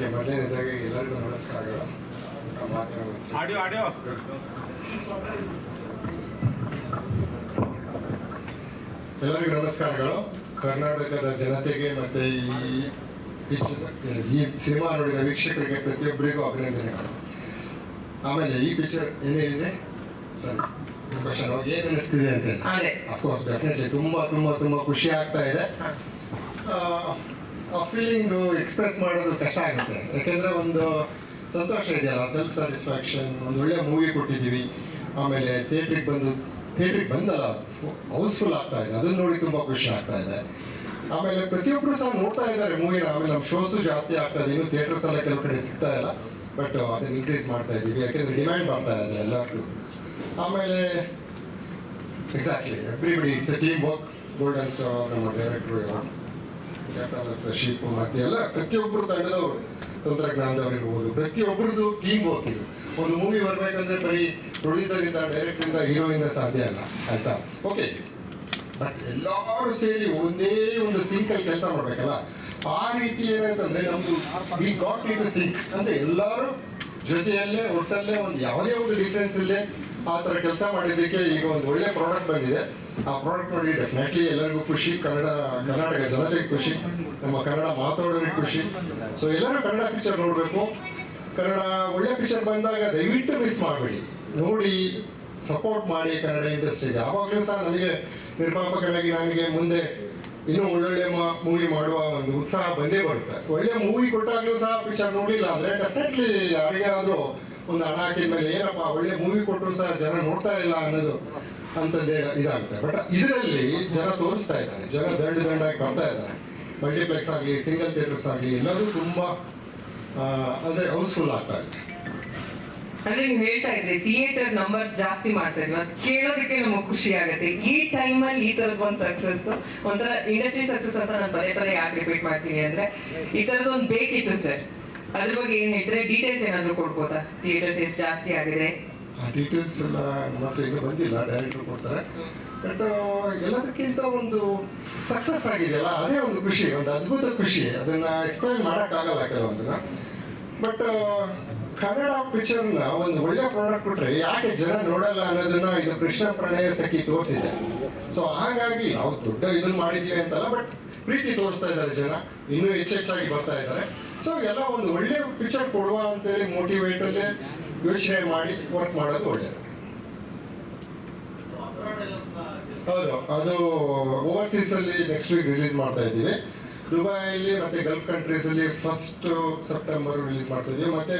ಮೊದಲನೇದಾಗಿ ಎಲ್ಲರಿಗೂ ನಮಸ್ಕಾರಗಳು. Audio audio. ಎಲ್ಲರಿಗೂ ನಮಸ್ಕಾರಗಳು. ಕರ್ನಾಟಕದ ಜನತೆಗೆ ಮತ್ತೆ ಈ ಈ ಸಿನಿಮಾ ನೋಡಿದ ವೀಕ್ಷಕರಿಗೆ ಪ್ರತಿಯೊಬ್ಬರಿಗೂ ಅಭಿನಂದನೆಗಳು. ಆಮೇಲೆ ಈ ಪಿಕ್ಚರ್ ಏನೇನಿದೆ ಸರಿ ಕ್ವಶನ್ ಏನು ಅನಿಸ್ತಿದೆ ಅಂತ ಹೇಳಿ. ಅಫ್ಕೋರ್ಸ್ ಡೆಫಿನೆಟ್ಲಿ ತುಂಬ ತುಂಬ ತುಂಬ ಖುಷಿ ಆಗ್ತಾ ಇದೆ. ಫೀಲಿಂಗ್ ಎಕ್ಸ್ಪ್ರೆಸ್ ಮಾಡೋದು ಕಷ್ಟ ಆಗುತ್ತೆ. ಯಾಕೆಂದ್ರೆ ಒಂದು ಸಂತೋಷ ಇದೆಯಲ್ಲ ಸೆಲ್ಫ್ ಸ್ಯಾಟಿಸ್ಫ್ಯಾಕ್ಷನ್ ಒಂದು ಒಳ್ಳೆ ಮೂವಿ ಕೊಟ್ಟಿದ್ದೀವಿ. ಆಮೇಲೆ ಥಿಯೇಟ್ರಿಗೆ ಬಂದು ಥಿಯೇಟ್ರಿಗೆ ಬಂದಲ್ಲ ಹೌಸ್ಫುಲ್ ಆಗ್ತಾ ಇದೆ. ಅದನ್ನ ನೋಡಿ ತುಂಬ ಖುಷಿ ಆಗ್ತಾ ಇದೆ. ಆಮೇಲೆ ಪ್ರತಿಯೊಬ್ಬರು ಸಹ ನೋಡ್ತಾ ಇದ್ದಾರೆ ಮೂವಿನ ಆಮೇಲೆ ನಮ್ಮ ಶೋಸು ಜಾಸ್ತಿ ಆಗ್ತಾ ಇದೆ. ಇನ್ನು ಥಿಯೇಟರ್ಸ್ ಎಲ್ಲ ಕೆಲವು ಕಡೆ ಸಿಗ್ತಾ ಇಲ್ಲ. ಬಟ್ ಅದನ್ನ ಇನ್ಕ್ರೀಸ್ ಮಾಡ್ತಾ ಇದ್ದೀವಿ. ಯಾಕೆಂದ್ರೆ ಡಿಮ್ಯಾಂಡ್ ಮಾಡ್ತಾ ಇದೆ ಎಲ್ಲರಿಗೂ. ಆಮೇಲೆ exactly everybody it's a team work golden star ನಮ್ಮ ಡೈರೆಕ್ಟರ್ ಶೀಪು ಮತ್ತೆ ಎಲ್ಲ ಪ್ರತಿಯೊಬ್ಬರು ತಂಡದವರು ತಂತ್ರಜ್ಞಾನದವರು ಇರ್ಬೋದು ಪ್ರತಿಯೊಬ್ಬರದ್ದು ಟೀಮ್ ವರ್ಕ್ ಇದು. ಒಂದು ಮೂವಿ ಬರಬೇಕಂದ್ರೆ ಬರೀ ಪ್ರೊಡ್ಯೂಸರ್ ಇಂದ ಡೈರೆಕ್ಟರ್ ಇಂದ ಹೀರೋ ಇಂದ ಸಾಧ್ಯ ಅಲ್ಲ. ಆಯ್ತಾ? ಓಕೆ ಬಟ್ ಎಲ್ಲರೂ ಸೇರಿ ಒಂದೇ ಒಂದು ಸಿಂಕಲ್ಲಿ ಕೆಲಸ ಮಾಡ್ಬೇಕಲ್ಲ? ಆ ರೀತಿ ಏನಂತಂದ್ರೆ ನಮ್ದು ವಿ ಗಾಟ್ ಇಟ್ ಸಿಂಕ್ ಅಂದ್ರೆ ಎಲ್ಲರೂ ಜೊತೆಯಲ್ಲೇ, ಒಟ್ಟಲ್ಲೇ ಒಂದು ಯಾವುದೇ ಒಂದು ಡಿಫ್ರೆನ್ಸ್ ಇಲ್ಲದೆ ಆ ಥರ ಕೆಲಸ ಮಾಡಿದ್ದಕ್ಕೆ ಈಗ ಒಂದು ಒಳ್ಳೆ ಪ್ರಾಡಕ್ಟ್ ಬಂದಿದೆ. ಆ ಪ್ರಾಡಕ್ಟ್ ನೋಡಿ ಡೆಫಿನೆಟ್ಲಿ ಎಲ್ಲರಿಗೂ ಖುಷಿ, ಕನ್ನಡ ಕರ್ನಾಟಕ ಜನತೆಗೆ ಖುಷಿ, ನಮ್ಮ ಕನ್ನಡ ಮಾತಾಡೋರಿಗೆ ಖುಷಿ. ಸೊ ಎಲ್ಲರೂ ಕನ್ನಡ ಪಿಕ್ಚರ್ ನೋಡಬೇಕು. ಕನ್ನಡ ಒಳ್ಳೆ ಪಿಕ್ಚರ್ ಬಂದಾಗ ದಯವಿಟ್ಟು ಮಿಸ್ ಮಾಡಬೇಡಿ. ನೋಡಿ ಸಪೋರ್ಟ್ ಮಾಡಿ ಕನ್ನಡ ಇಂಡಸ್ಟ್ರಿಗೆ ಯಾವಾಗಲೂ ಸಹ ನನಗೆ ನಿರ್ಮಾಪಕನಾಗಿ ನನಗೆ ಮುಂದೆ ಇನ್ನೂ ಒಳ್ಳೊಳ್ಳೆ ಮೂವಿ ಮಾಡುವ ಒಂದು ಉತ್ಸಾಹ ಬಂದೇ ಬರುತ್ತೆ. ಒಳ್ಳೆ ಮೂವಿ ಕೊಟ್ಟಾಗಲೂ ಸಹ ಪಿಕ್ಚರ್ ನೋಡಿಲ್ಲ ಅಂದರೆ ಡೆಫಿನೆಟ್ಲಿ ಯಾರಿಗಾದರೂ ಒಂದು ಹಣ ಹಾಕಿದ ಮೇಲೆ ಏನಪ್ಪ, ಒಳ್ಳೆ ಮೂವಿ ಕೊಟ್ಟರು ಸಹ ಜನ ನೋಡ್ತಾ ಇಲ್ಲ ಅನ್ನೋದು ಅಂತಂದೇ ಇದಾಗುತ್ತೆ. ಬಟ್ ಇದರಲ್ಲಿ ಜನ ತೋರಿಸ್ತಾ ಇದ್ದಾರೆ. ಜನ ದಂಡ ದಂಡಾಗಿ ಬರ್ತಾ ಇದ್ದಾರೆ. ಮಲ್ಟಿಪ್ಲೆಕ್ಸ್ ಆಗಲಿ ಸಿಂಗಲ್ ಥಿಯೇಟರ್ಸ್ ಆಗಲಿ ಎಲ್ಲರೂ ತುಂಬ ಅಂದರೆ ಹೌಸ್ಫುಲ್ ಆಗ್ತಾ ಇದೆ. ಅಂದ್ರೆ ನೀವು ಹೇಳ್ತಾ ಇದ್ರೆ ಥಿಯೇಟರ್ ನಂಬರ್ಸ್ ಜಾಸ್ತಿ ಮಾಡ್ತಾ ಅದು ಕೇಳೋದಕ್ಕೆ ನಮಗೆ ಖುಷಿ ಆಗುತ್ತೆ. ಈ ಟೈಮಲ್ಲಿ ಈ ತರದ ಒಂದು ಸಕ್ಸಸ್ ಒಂಥರ ಇಂಡಸ್ಟ್ರಿ ಸಕ್ಸಸ್ ಅಂತ ನಾನು ಪದೇ ಪದೇ ಯಾಕೆ ರಿಪೀಟ್ ಮಾಡ್ತೀನಿ ಅಂದ್ರೆ, ಈ ತರದ ಒಂದು ಬೇಕಿತ್ತು ಸರ್. ಅದ್ರ ಬಗ್ಗೆ ಏನ್ ಹೇಳ್ತಾರೆ? ಡೀಟೇಲ್ಸ್ ಏನಾದ್ರು ಕೊಡ್ಬೋದಾ? ಥಿಯೇಟರ್ಸ್ ಎಷ್ಟು ಜಾಸ್ತಿ ಆಗಿದೆ? ಆ ಡೀಟೇಲ್ಸ್ ಎಲ್ಲ ಮಾತ್ರ ಈಗ ಬಂದಿಲ್ಲ ಡೈರೆಕ್ಟರ್ ಕೊಡ್ತಾರೆ. ಬಟ್ ಎಲ್ಲದಕ್ಕಿಂತ ಒಂದು ಸಕ್ಸಸ್ ಆಗಿದೆಯಲ್ಲ ಅದೇ ಒಂದು ಖುಷಿ, ಒಂದು ಅದ್ಭುತ ಖುಷಿ. ಅದನ್ನ ಎಕ್ಸ್ಪ್ಲೈನ್ ಮಾಡೋಕ್ಕಾಗಲ್ಲ ಕೆಲವೊಂದನ್ನ. ಬಟ್ ಕನ್ನಡ ಪಿಕ್ಚರ್ನ ಒಂದು ಒಳ್ಳೆ ಪ್ರಾಡಕ್ಟ್ ಕೊಟ್ಟರೆ ಯಾಕೆ ಜನ ನೋಡಲ್ಲ ಅನ್ನೋದನ್ನ ಇದು ಕೃಷ್ಣ ಪ್ರಣಯ ಸಖಿ ತೋರಿಸಿದೆ. ಸೊ ಹಾಗಾಗಿ ನಾವು ದೊಡ್ಡ ಇದನ್ನ ಮಾಡಿದ್ದೀವಿ ಅಂತಲ್ಲ ಬಟ್ ಪ್ರೀತಿ ತೋರಿಸ್ತಾ ಇದ್ದಾರೆ ಜನ. ಇನ್ನೂ ಹೆಚ್ಚೆಚ್ಚಾಗಿ ಬರ್ತಾ ಇದ್ದಾರೆ. ಸೊ ಎಲ್ಲ ಒಂದು ಒಳ್ಳೆ ಪಿಕ್ಚರ್ ಕೊಡುವ ಅಂತೇಳಿ ಮೋಟಿವೇಟಲ್ಲೇ ಯೋಚನೆ ಮಾಡಿ ವರ್ಕ್ ಮಾಡೋದು ಒಳ್ಳೆಯದು ಹೌದು, ಅದು ಓವರ್ಸೀಸ್ ಅಲ್ಲಿ ನೆಕ್ಸ್ಟ್ ವೀಕ್ ರಿಲೀಸ್ ಮಾಡ್ತಾ ಇದ್ದೀವಿ. ದುಬೈಯಲ್ಲಿ ಮತ್ತೆ ಗಲ್ಫ್ ಕಂಟ್ರೀಸ್ ಅಲ್ಲಿ ಫಸ್ಟ್ ಸೆಪ್ಟೆಂಬರ್ ರಿಲೀಸ್ ಮಾಡ್ತಾ ಇದ್ದೀವಿ. ಮತ್ತೆ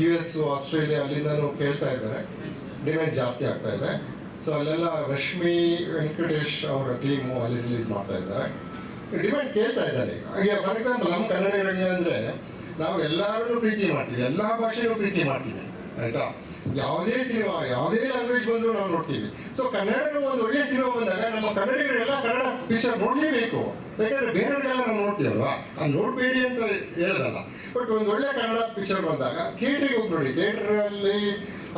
ಯು ಎಸ್ ಆಸ್ಟ್ರೇಲಿಯಾ ಅಲ್ಲಿಂದನೂ ಕೇಳ್ತಾ ಇದ್ದಾರೆ. ಡಿಮ್ಯಾಂಡ್ ಜಾಸ್ತಿ ಆಗ್ತಾ ಇದೆ. ಸೊ ಅಲ್ಲೆಲ್ಲ ರಶ್ಮಿ ವೆಂಕಟೇಶ್ ಅವರ ಟೀಮು ಅಲ್ಲಿ ರಿಲೀಸ್ ಮಾಡ್ತಾ ಇದ್ದಾರೆ. ಡಿಮ್ಯಾಂಡ್ ಕೇಳ್ತಾ ಇದ್ದಾರೆ. ಈಗ ಫಾರ್ ಎಕ್ಸಾಂಪಲ್ ನಮ್ಮ ಕನ್ನಡ ಅಂದ್ರೆ ನಾವು ಎಲ್ಲರನ್ನೂ ಪ್ರೀತಿ ಮಾಡ್ತೀವಿ. ಎಲ್ಲ ಭಾಷೆಗೂ ಪ್ರೀತಿ ಮಾಡ್ತೀವಿ. ಆಯ್ತಾ? ಯಾವುದೇ ಸಿನಿಮಾ, ಯಾವುದೇ ಲ್ಯಾಂಗ್ವೇಜ್ ಬಂದರೂ ನಾವು ನೋಡ್ತೀವಿ. ಸೊ ಕನ್ನಡ ಒಂದು ಒಳ್ಳೆ ಸಿನಿಮಾ ಬಂದಾಗ ನಮ್ಮ ಕನ್ನಡಿಗರೆಲ್ಲ ಕನ್ನಡ ಪಿಕ್ಚರ್ ನೋಡಲೇಬೇಕು. ಯಾಕಂದ್ರೆ ಬೇರೆಯವರೆಲ್ಲ ನಾವು ನೋಡ್ತೀವಲ್ವಾ ಅದು ನೋಡಬೇಡಿ ಅಂತ ಹೇಳೋದಲ್ಲ. ಬಟ್ ಒಂದು ಒಳ್ಳೆ ಕನ್ನಡ ಪಿಕ್ಚರ್ ಬಂದಾಗ ಥಿಯೇಟ್ರಿಗೆ ಹೋಗಿ ನೋಡಿ ಥಿಯೇಟ್ರಲ್ಲಿ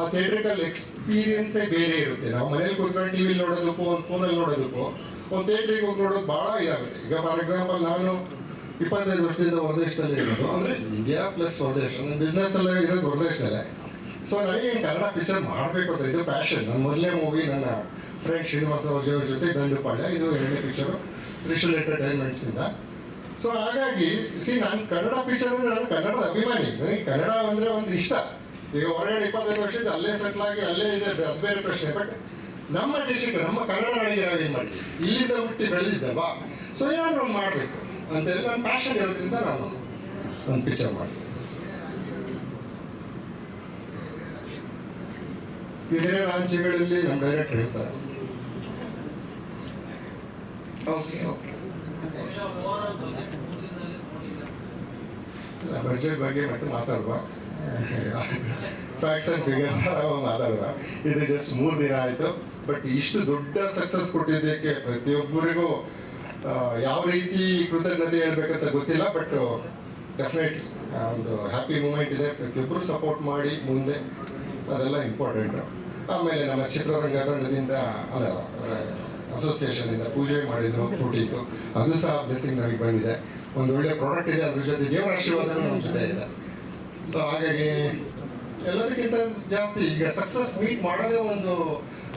ಆ ಥಿಯೇಟ್ರಿಕಲ್ ಎಕ್ಸ್ಪೀರಿಯನ್ಸೇ ಬೇರೆ ಇರುತ್ತೆ. ನಾವು ಮನೇಲಿ ಕೂತ್ಕೊಂಡು ಟಿವಿಲಿ ನೋಡೋದಕ್ಕೂ, ಒಂದು ಫೋನಲ್ಲಿ ನೋಡೋದಕ್ಕೂ, ಒಂದು ಥಿಯೇಟ್ರಿಗೆ ಹೋಗಿ ನೋಡೋದು ಭಾಳ ಇದಾಗುತ್ತೆ. ಈಗ ಫಾರ್ ಎಕ್ಸಾಂಪಲ್ ನಾನು ಇಪ್ಪತ್ತೈದು ವರ್ಷದಿಂದ ಹೊರದೇಶದಲ್ಲಿ ಇರೋದು. ಅಂದರೆ ಇಂಡಿಯಾ ಪ್ಲಸ್ ಹೊರದೇಶ. ಬಿಸ್ನೆಸ್ ಎಲ್ಲ ಇರೋದು ಹೊರದೇಶದಲ್ಲೇ. ಸೊ ನನಗೆ ಕನ್ನಡ ಪಿಕ್ಚರ್ ಮಾಡಬೇಕು ಅಂತ ಇದು ಪ್ಯಾಷನ್ ನನ್ನ ಮೊದಲೇ ಮೂವಿ ನನ್ನ ಫ್ರೆಂಡ್ ಶ್ರೀನಿವಾಸ ಅವ್ರ ಜೊತೆ ಗಂಡುಪಾಳ್ಯ ಇದು ಎರಡನೇ ಪಿಕ್ಚರು ತ್ರಿಶೂಲ್ ಎಂಟರ್ಟೈನ್ಮೆಂಟ್ಸಿಂದ ಸೊ ಹಾಗಾಗಿ ಸಿ ನಾನು ಕನ್ನಡ ಪಿಕ್ಚರ್ ಅಂದರೆ ನಾನು ಕನ್ನಡದ ಅಭಿಮಾನಿ. ನನಗೆ ಕನ್ನಡ ಅಂದರೆ ಒಂದು ಇಷ್ಟ. ಈಗ ಹೊರಗಡೆ ಇಪ್ಪತ್ತೈದು ವರ್ಷದಿಂದ ಅಲ್ಲೇ ಸೆಟ್ಲ್ ಆಗಿ, ಅಲ್ಲೇ ಇದೆ, ಅದು ಬೇರೆ ಪ್ರಶ್ನೆ. ಬಟ್ ನಮ್ಮ ದೇಶಕ್ಕೆ, ನಮ್ಮ ಕನ್ನಡ ನಾಡಿಗೆ ನಾವೇನು ಮಾಡ್ತೀವಿ? ಇಲ್ಲಿಂದ ಹುಟ್ಟಿ ಬೆಳೆದಿದ್ದಲ್ವಾ? ಸೊ ಏನಾದರೂ ಒಂದು ಮಾಡಬೇಕು. ಅಂತೇಳಿ ನನ್ನ ಪ್ಯಾಷನ್ ಇರೋದ್ರಿಂದ ನಾನು ಒಂದು ಪಿಕ್ಚರ್ ಮಾಡಿ ಬೇರೆ ರಾಜ್ಯಗಳಲ್ಲಿ ನಮ್ಮ ಡೈರೆಕ್ಟ್ ಹೇಳ್ತಾರೆ ಬಜೆಟ್ ಬಗ್ಗೆ ಮತ್ತೆ ಮಾತಾಡುವ. ಫ್ಯಾಕ್ಟ್ಸ್ ಅಂಡ್ ಫಿಗರ್ಸ್ ಮಾತಾಡುವ. ಇದು ಜಸ್ಟ್ ಮೂರು ದಿನ ಆಯಿತು. ಬಟ್ ಇಷ್ಟು ದೊಡ್ಡ ಸಕ್ಸಸ್ ಕೊಟ್ಟಿದ್ದಕ್ಕೆ ಪ್ರತಿಯೊಬ್ಬರಿಗೂ ಯಾವ ರೀತಿ ಕೃತಜ್ಞತೆ ಹೇಳ್ಬೇಕಂತ ಗೊತ್ತಿಲ್ಲ ಬಟ್ ಡೆಫಿನೆಟ್ಲಿ ಒಂದು ಹ್ಯಾಪಿ ಮೂಮೆಂಟ್ ಇದೆ. ಪ್ರತಿಯೊಬ್ಬರು ಸಪೋರ್ಟ್ ಮಾಡಿ ಮುಂದೆ. ಅದೆಲ್ಲ ಇಂಪಾರ್ಟೆಂಟು ಆಮೇಲೆ ನಮ್ಮ ಚಿತ್ರರಂಗ ತಂಡದಿಂದ ಅಲ್ಲ ಅಸೋಸಿಯೇಷನಿಂದ ಪೂಜೆ ಮಾಡಿದ್ರು ಇತ್ತು ಅದು ಸಹ ಬ್ಲೆಸ್ಸಿಂಗ್ ನಮಗೆ ಬಂದಿದೆ. ಒಂದು ಒಳ್ಳೆ ಪ್ರಾಡಕ್ಟ್ ಇದೆ ಅದ್ರ ಜೊತೆ ದೇವರ ಆಶೀರ್ವಾದ ನಮ್ಮ ಜೊತೆ ಇದೆ. ಸೊ ಹಾಗಾಗಿ ಎಲ್ಲದಕ್ಕಿಂತ ಜಾಸ್ತಿ ಈಗ ಸಕ್ಸಸ್ ಮೀಟ್ ಮಾಡೋದೇ ಒಂದು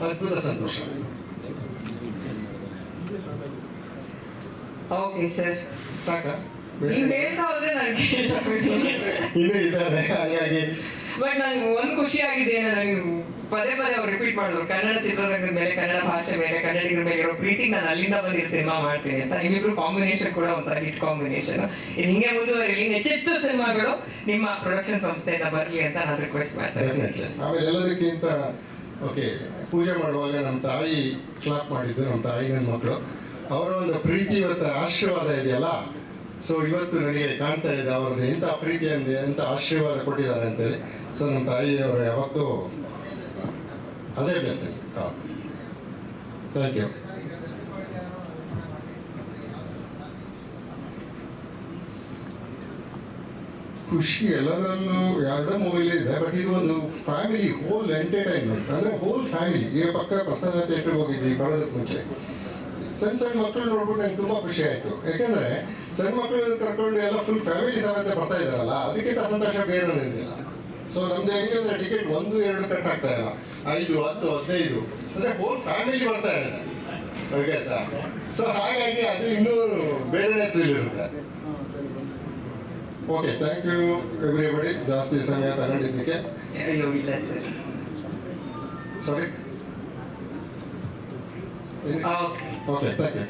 ಅದ್ಭುತ ಸಂತೋಷ. ಓಕೆ ಸರ್ ಸಾಕ? ಇನ್ನೂ ಇದ್ದಾರೆ. ಹಾಗಾಗಿ ಬಟ್ ನಂಗೆ ಒಂದು ಖುಷಿ ಆಗಿದೆ ಏನಂದ್ರೆ ಪದೇ ಪದೇ ಅವ್ರು ರಿಪೀಟ್ ಮಾಡಿದ್ರು. ಕನ್ನಡ ಚಿತ್ರರಂಗದ ಮೇಲೆ, ಕನ್ನಡ ಭಾಷೆ ಮೇಲೆ, ಕನ್ನಡಿಗರ ಮೇಲೆ ಇರೋ ಪ್ರೀತಿ ನಾನು ಅಲ್ಲಿಂದ ಬಂದಿರೋ ಸಿನಿಮಾ ಮಾಡ್ತೀನಿ ಅಂತ. ನಿಮ್ಮಿಬ್ರು ಕಾಂಬಿನೇಷನ್ ಕೂಡ ಒಂಥರ ಹಿಟ್ ಕಾಂಬಿನೇಷನ್ ಇದು ಹಿಂಗೆ ಮುಂದುವರಿಲಿ. ಹೆಚ್ಚೆಚ್ಚು ಸಿನಿಮಾಗಳು ನಿಮ್ಮ ಪ್ರೊಡಕ್ಷನ್ ಸಂಸ್ಥೆಯಿಂದ ಬರಲಿ ಅಂತ ನಾನು ರಿಕ್ವೆಸ್ಟ್ ಮಾಡ್ತೇನೆ ಎಲ್ಲದಕ್ಕಿಂತ ಓಕೆ ಪೂಜೆ ಮಾಡುವಾಗ ನಮ್ಮ ತಾಯಿ ಕ್ಲಾಪ್ ಮಾಡಿದ್ದು ನಮ್ಮ ತಾಯಿ ನನ್ನ ಮಕ್ಕಳು ಅವರ ಒಂದು ಪ್ರೀತಿ ಇವತ್ತು ಆಶೀರ್ವಾದ ಇದೆಯಲ್ಲ? ಸೊ ಇವತ್ತು ನನಗೆ ಕಾಣ್ತಾ ಇದೆ ಅವ್ರದ್ದು ಎಂಥ ಪ್ರೀತಿಯನ್ನು ಎಂಥ ಆಶೀರ್ವಾದ ಕೊಟ್ಟಿದ್ದಾರೆ ಅಂತೇಳಿ. ಸೊ ನಮ್ಮ ತಾಯಿಯವರು ಯಾವತ್ತೂ ಅದೇ ಬ್ಲೆಸ್ಸಿಂಗ್ ಥ್ಯಾಂಕ್ ಯು ಖುಷಿ ಎಲ್ಲದರಲ್ಲೂ ಎರಡೂ ಮೂವಿಲಿ ಇದೆ ಬಟ್ ಇದು ಒಂದು ಫ್ಯಾಮಿಲಿ ಹೋಲ್ ಎಂಟರ್ಟೈನ್ಮೆಂಟ್ ಅಂದ್ರೆ ಹೋಲ್ ಫ್ಯಾಮಿಲಿ ಈಗ ಪಕ್ಕ ಪ್ರಸನ್ನ ಥಿಯೇಟರ್ ಹೋಗಿದ್ವಿ, ಬರೋದಕ್ಕೆ ಮುಂಚೆ. ಸಣ್ಣ ಸಣ್ಣ ಮಕ್ಕಳು ನೋಡ್ಬಿಟ್ಟು ನಂಗೆ ತುಂಬಾ ಖುಷಿ ಆಯ್ತು. ಯಾಕಂದ್ರೆ ಸಣ್ಣ ಮಕ್ಕಳನ್ನ ಕರ್ಕೊಂಡು ಎಲ್ಲ ಫುಲ್ ಫ್ಯಾಮಿಲಿ ಸಮೇತ ಬರ್ತಾ ಇದಾರಲ್ಲ ಅದಕ್ಕಿಂತ ಸಂತೋಷ ಬೇರೆ ಏನಿಲ್ಲ ಸೊ ನಮ್ದು ಹೆಂಗೆ ಅಂದ್ರೆ ಟಿಕೆಟ್ ಒಂದು ಎರಡು ಕಟ್ ಆಗ್ತಾ ಇಲ್ಲ. ಐದು ಹತ್ತು ಹದಿನೈದು. ಅಂದ್ರೆ ಹೋಲ್ ಫ್ಯಾಮಿಲಿ ಬರ್ತಾ ಇದೆ ಓಕೆ ಆಯ್ತಾ? ಸೊ ಹಾಗಾಗಿ ಅದು ಇನ್ನೂ ಬೇರೆ ಇರುತ್ತೆ. ಓಕೆ ಥ್ಯಾಂಕ್ ಯು ಎವ್ರಿಬಡಿ ಜಾಸ್ತಿ ಸಮಯ ತಗೊಂಡಿದ್ದಕ್ಕೆ. Sir. Sorry okay okay thank you